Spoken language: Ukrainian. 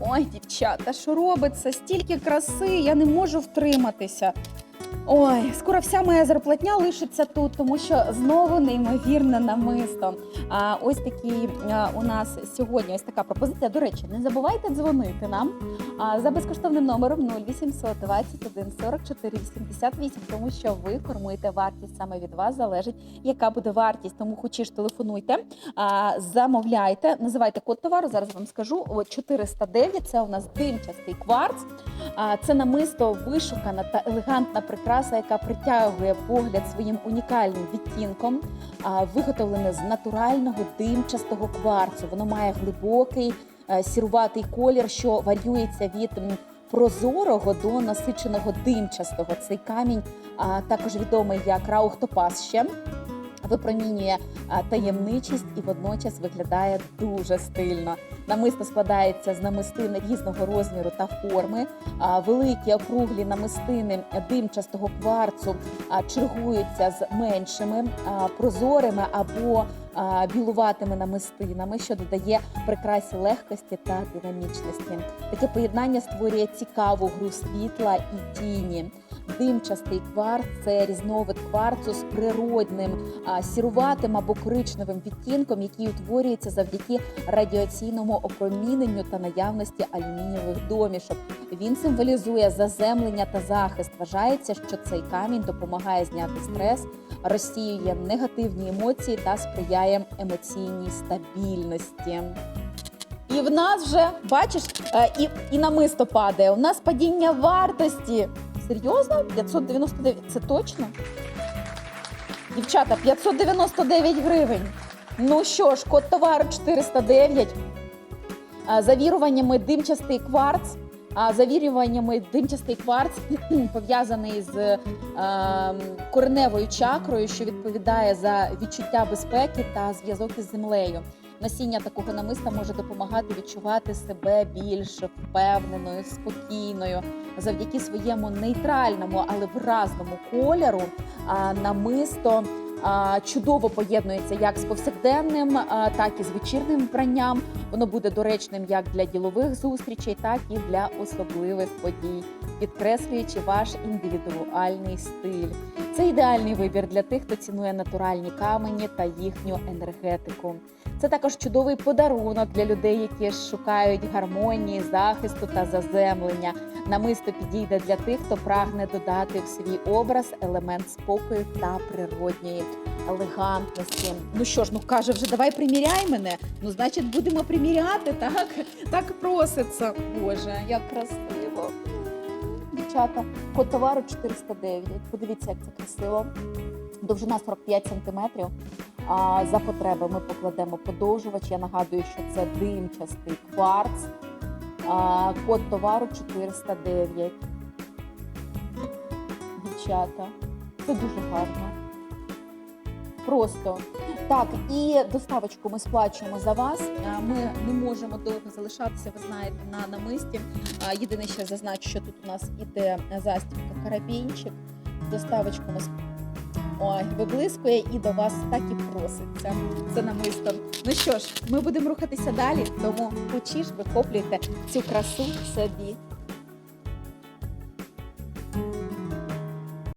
Ой, дівчата, що робиться? Стільки краси, я не можу втриматися. Ой, скоро вся моя зарплатня лишиться тут, тому що знову неймовірне намисто. А ось такий у нас сьогодні ось така пропозиція. До речі, не забувайте дзвонити нам за безкоштовним номером 0800 21 44 88, тому що ви формуєте вартість саме від вас залежить, яка буде вартість. Тому хочеш телефонуйте, замовляйте, називайте код товару. Зараз вам скажу. 409 – це у нас димчастий кварц. Це намисто вишукана та елегантна прикраса, яка притягує погляд своїм унікальним відтінком, виготовлене з натурального димчастого кварцу. Воно має глибокий е, сіруватий колір, що варюється від прозорого до насиченого димчастого. Цей камінь також відомий як раухтопас ще. Випромінює таємничість і водночас виглядає дуже стильно. Намисто складається з намистин різного розміру та форми. Великі округлі намистини димчастого кварцу чергуються з меншими прозорими або білуватими намистинами, що додає прикрасі легкості та динамічності. Таке поєднання створює цікаву гру світла і тіні. Димчастий кварц це різновид кварцу з природним сіруватим або коричневим відтінком, який утворюється завдяки радіаційному опроміненню та наявності алюмінієвих домішок. Він символізує заземлення та захист. Вважається, що цей камінь допомагає зняти стрес, розсіює негативні емоції та сприяє емоційній стабільності. І в нас вже бачиш, е, і, і намисто падає. У нас падіння вартості. Серйозно? 599? Це точно? Дівчата, 599 гривень. Ну що ж, код товару 409. А, Завірюваннями димчастий кварц. А завірюваннями димчастий кварц пов'язаний з е, кореневою чакрою, що відповідає за відчуття безпеки та зв'язок із землею. Носіння такого намиста може допомагати відчувати себе більш впевненою, спокійною. Завдяки своєму нейтральному, але виразному кольору намисто чудово поєднується як з повсякденним, так і з вечірним вбранням. Воно буде доречним як для ділових зустрічей, так і для особливих подій, підкреслюючи ваш індивідуальний стиль. Це ідеальний вибір для тих, хто цінує натуральні камені та їхню енергетику. Це також чудовий подарунок для людей, які шукають гармонії, захисту та заземлення. Намисто підійде для тих, хто прагне додати в свій образ елемент спокою та природньої елегантності. Ну що ж, ну каже вже, давай приміряй мене. Ну, значить, будемо приміряти, так? Так проситься. Боже, як красиво. Дівчата, код товару 409. Подивіться, як це красиво. Довжина 45 сантиметрів. А за потреби ми покладемо подовжувач. Я нагадую, що це димчастий кварц. А, код товару 409. Дівчата, це дуже гарно. Просто так, і доставочку ми сплачуємо за вас. Ми не можемо довго залишатися, ви знаєте, на намисті. Єдине, що зазначу, що тут у нас іде застібка карабінчик. Доставочку ми Ой, виблискує і до вас так і проситься. Це намисто. Ну що ж, ми будемо рухатися далі, тому хочеш вихоплюйте цю красу собі.